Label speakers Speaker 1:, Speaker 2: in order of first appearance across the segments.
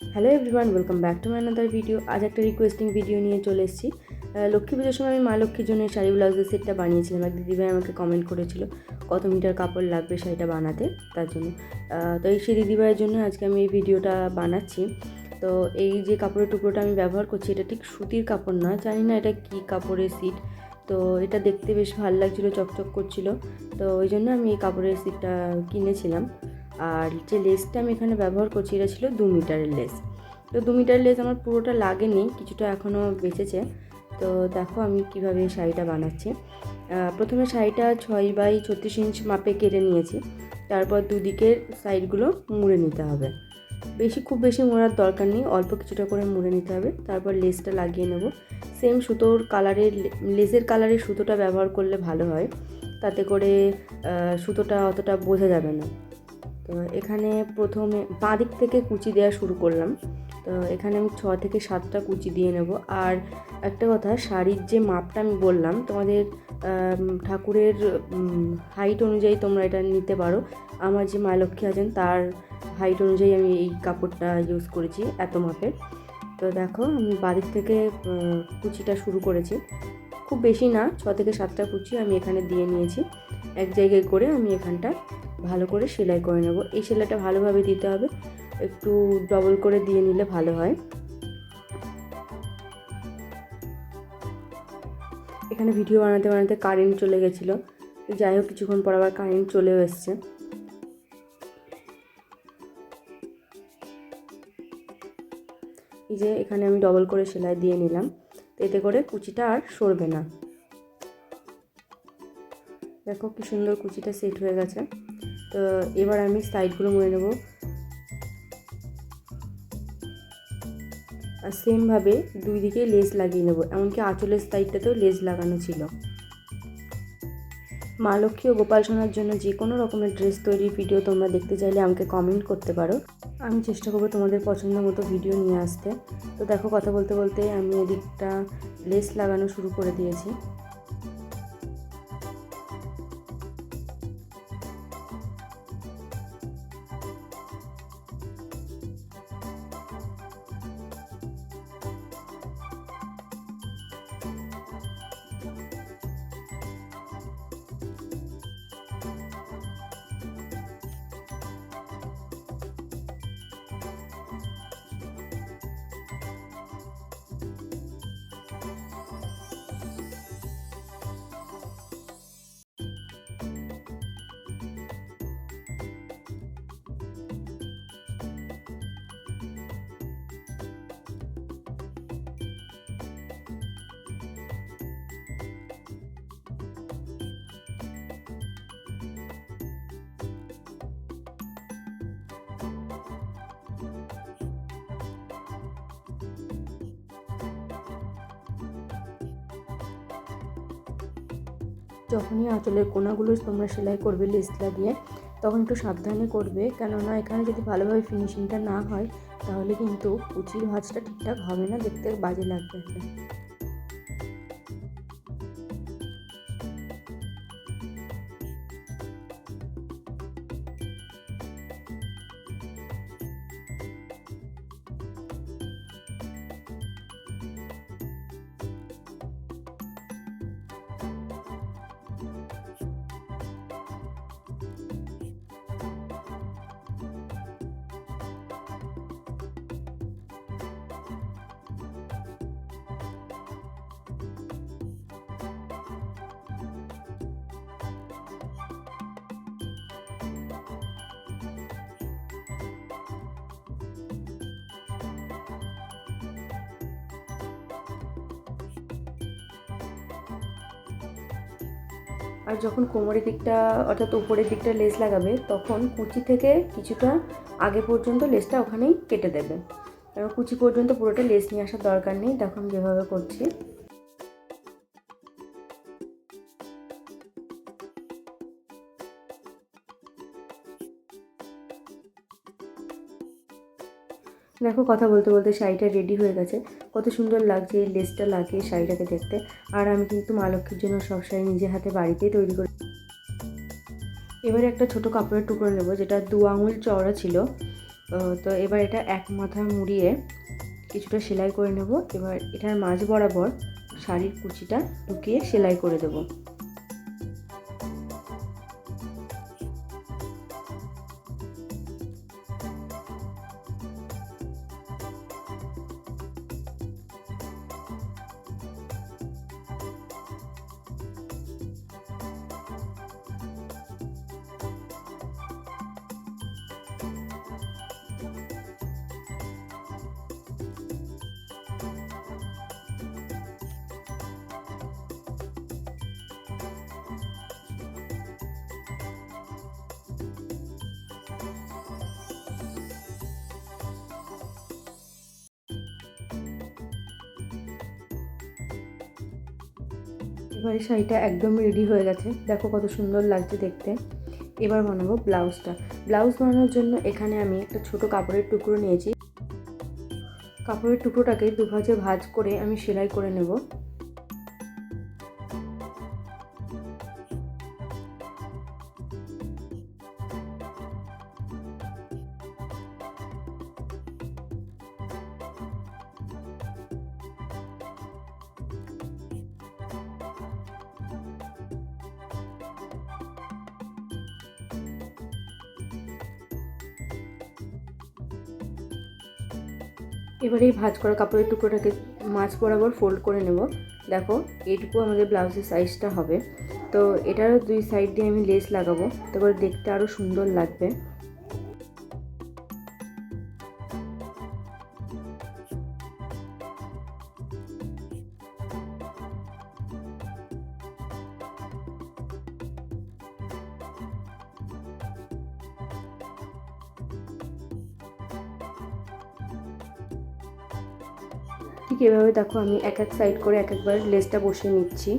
Speaker 1: Hello everyone welcome back to my another video আজ একটা requesting video নিয়ে চলে এসেছি। লক্ষ্মী পুজোর সময় আমি মা লক্ষ্মীর জন্য শাড়ি ব্লাউজের সেটটা বানিয়েছিলাম। এক দিদিভাই আমাকে কমেন্ট করেছিল, কত মিটার কাপড় লাগবে শাড়িটা বানাতে? তার জন্য। তো এই সেই দিদিভাইয়ের জন্য আজকে আমি এই ভিডিওটা বানাচ্ছি। তো এই যে কাপড়ের টুকরোটা আমি ব্যবহার করছি, এটা ঠিক সুতির কাপড় নয়, জানি না এটা কী কাপড়ের সিট তো এটা দেখতে বেশ ভালো লাগছিল, চকচক করছিল। তো ওই জন্য আমি এই কাপড়ের সিটটা কিনেছিলাম। আর যে লেসটা আমি এখানে ব্যবহার করছি এটা ছিল দু মিটারের লেস। তো দু মিটার লেস আমার পুরোটা লাগেনি, কিছুটা এখনও বেঁচেছে। তো দেখো আমি কীভাবে শাড়িটা বানাচ্ছি। প্রথমে শাড়িটা ছয় বাই ছত্রিশ ইঞ্চ মাপে কেটে নিয়েছি। তারপর দুদিকের সাইডগুলো মুড়ে নিতে হবে। বেশি, খুব বেশি মোড়ার দরকার নেই, অল্প কিছুটা করে মুড়ে নিতে হবে। তারপর লেসটা লাগিয়ে নেব। সেম সুতোর কালারের লেসের কালারের সুতোটা ব্যবহার করলে ভালো হয়। তাতে করে সুতোটা অতটা বোঝা যাবে না। তো এখানে প্রথমে বাঁ দিক থেকে কুচি দেওয়া শুরু করলাম। তো এখানে আমি ছ থেকে সাতটা কুচি দিয়ে নেব। আর একটা কথা, শাড়ির যে মাপটা আমি বললাম, তোমাদের ঠাকুরের হাইট অনুযায়ী তোমরা এটা নিতে পারো। আমার যে মা লক্ষ্মী আছেন, তার হাইট অনুযায়ী আমি এই কাপড়টা ইউজ করেছি এত মাপের। তো দেখো, আমি বাড়ির থেকে কুচিটা শুরু করেছি। খুব বেশি না, ছ থেকে সাতটা কুচি আমি এখানে দিয়ে নিয়েছি। এক জায়গায় করে আমি এখানটা ভালো করে সেলাই করে নেব। এই সেলাইটা ভালোভাবে দিতে হবে। একটু ডবল করে দিয়ে নিলে ভালো হয়। এখানে ভিডিও বানাতে বানাতে কারেন্ট চলে গেছিল। যাই হোক, কিছুক্ষণ পর আবার কারেন্ট চলেও এসছে। এই যে এখানে আমি ডবল করে সেলাই দিয়ে নিলাম। এতে করে কুচিটা আর সরবে না। দেখো কি সুন্দর কুচিটা সেট হয়ে গেছে। তো এবার আমি সাইডগুলো মুড়ে নেব। আর সেমভাবে দুই দিকে লেস লাগিয়ে নেব, এমনকি আঁচলের সাইডটাতেও লেস লাগানো ছিল। মা লক্ষ্মী ও গোপাল সোনার জন্য যে কোনো রকমের ড্রেস তৈরির ভিডিও তোমরা দেখতে চাইলে আমাকে কমেন্ট করতে পারো। আমি চেষ্টা করব তোমাদের পছন্দ মতো ভিডিও নিয়ে আসতে। তো দেখো, কথা বলতে বলতে আমি এদিকটা লেস লাগানো শুরু করে দিয়েছি। যখনই আঁচলের কোনাগুলো তোমরা সেলাই করবে লেস লাগিয়ে, তখন একটু সাবধানে করবে। কেননা এখানে যদি ভালোভাবে ফিনিশিংটা না হয়, তাহলে কিন্তু কুচির ভাঁজটা ঠিকঠাক হবে না, দেখতে বাজে লাগবে একটা আর যখন কোমরের দিকটা অর্থাৎ উপরের দিকটা লেস লাগাবে, তখন কুচি থেকে কিছুটা আগে পর্যন্ত লেসটা ওখানেই কেটে দেবে। কারণ কুচি পর্যন্ত পুরোটা লেস নিয়ে আসার দরকার নেই দেখো আমি যেভাবে করছি। দেখো কথা বলতে বলতে শাড়িটা রেডি হয়ে গেছে। কত সুন্দর লাগছে, এই লেসটা লাগিয়ে শাড়িটাকে দেখতে। আর আমি কিন্তু মা লক্ষ্মীর জন্য সব শাড়ি নিজের হাতে বাড়িতেই তৈরি করি এবারে একটা ছোট কাপড়ের টুকরো নেব, যেটা দু আঙুল চওড়া ছিল। তো এবার এটা এক মাথা মুড়িয়ে কিছুটা সেলাই করে নেব। এবার এটার মাঝ বরাবর শাড়ির কুচিটা ঢুকিয়ে সেলাই করে দেবো। এবারে শাড়িটা একদম রেডি হয়ে গেছে। দেখো কত সুন্দর লাগছে দেখতে। এবার বানাবো ব্লাউজটা। ব্লাউজ বানানোর জন্য এখানে আমি একটা ছোট কাপড়ের টুকরো নিয়েছি। কাপড়ের টুকরোটাকে দুভাজে ভাজ করে আমি সেলাই করে নেব। এবার এই ভাজ করা কাপড়ের টুকরোটাকে মাছ বরাবর ফোল্ড করে নেব। দেখো, এইটুকু আমাদের ব্লাউজের সাইজটা হবে। তো এটারও দুই সাইড দিয়ে আমি লেস লাগাবো। তারপর দেখতে আরও সুন্দর লাগবে। ঠিক এভাবে দেখো আমি এক এক সাইড করে এক একবার লেসটা বসিয়ে নিচ্ছি।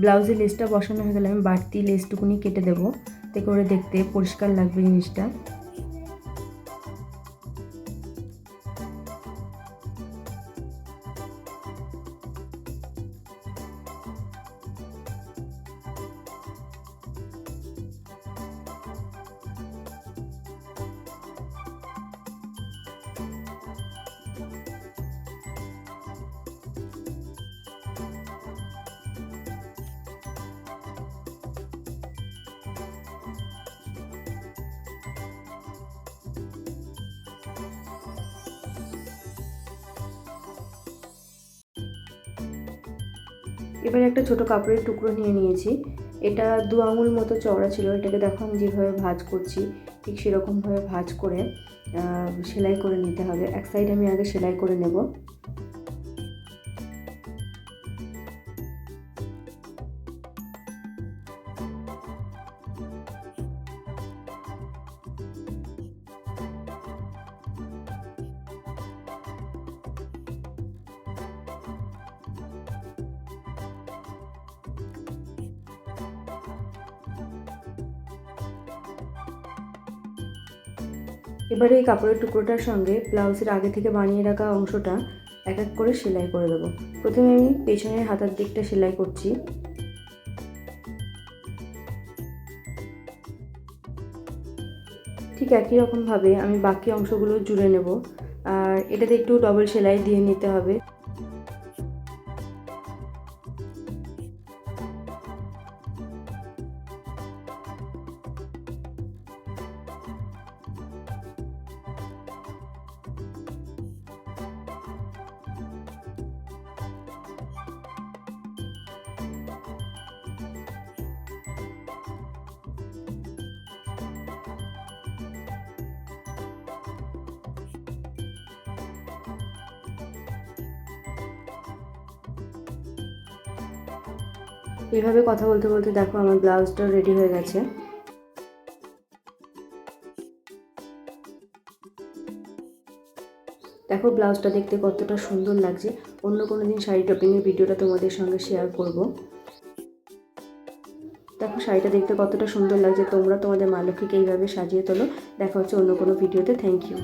Speaker 1: ব্লাউজে লেসটা বসানো হয়ে গেলে আমি বাড়তি লেসটুকুনি কেটে দেবো। তে করে দেখতে পরিষ্কার লাগবে জিনিসটা। এবার একটা ছোট কাপড়ের টুকরো নিয়ে নিয়েছি। এটা দু আঙুল মতো চওড়া ছিল, এটাকে দেখো আমি যেভাবে ভাজ করছি, ঠিক সেরকমভাবে ভাজ করে সেলাই করে নিতে হবে। এক সাইড আমি আগে সেলাই করে নেব। এবারে এই কাপড়ের টুকরোটার সঙ্গে ব্লাউজের আগে থেকে বানিয়ে রাখা অংশটা এক এক করে সেলাই করে দেবো। প্রথমে আমি পেছনের হাতার দিকটা সেলাই করছি। ঠিক একই রকমভাবে আমি বাকি অংশগুলো জুড়ে নেব। আর এটাতে একটু ডবল সেলাই দিয়ে নিতে হবে। এইভাবে কথা বলতে বলতে দেখো আমার ব্লাউজটাও রেডি হয়ে গেছে। দেখো ব্লাউজটা দেখতে কতটা সুন্দর লাগছে। অন্য কোনো দিন শাড়ি টপিংয়ের ভিডিওটা তোমাদের সঙ্গে শেয়ার করব। দেখো শাড়িটা দেখতে কতটা সুন্দর লাগছে। তোমরা তোমাদের মা এইভাবে সাজিয়ে তোলো। দেখা হচ্ছে অন্য কোনো ভিডিওতে। Thank you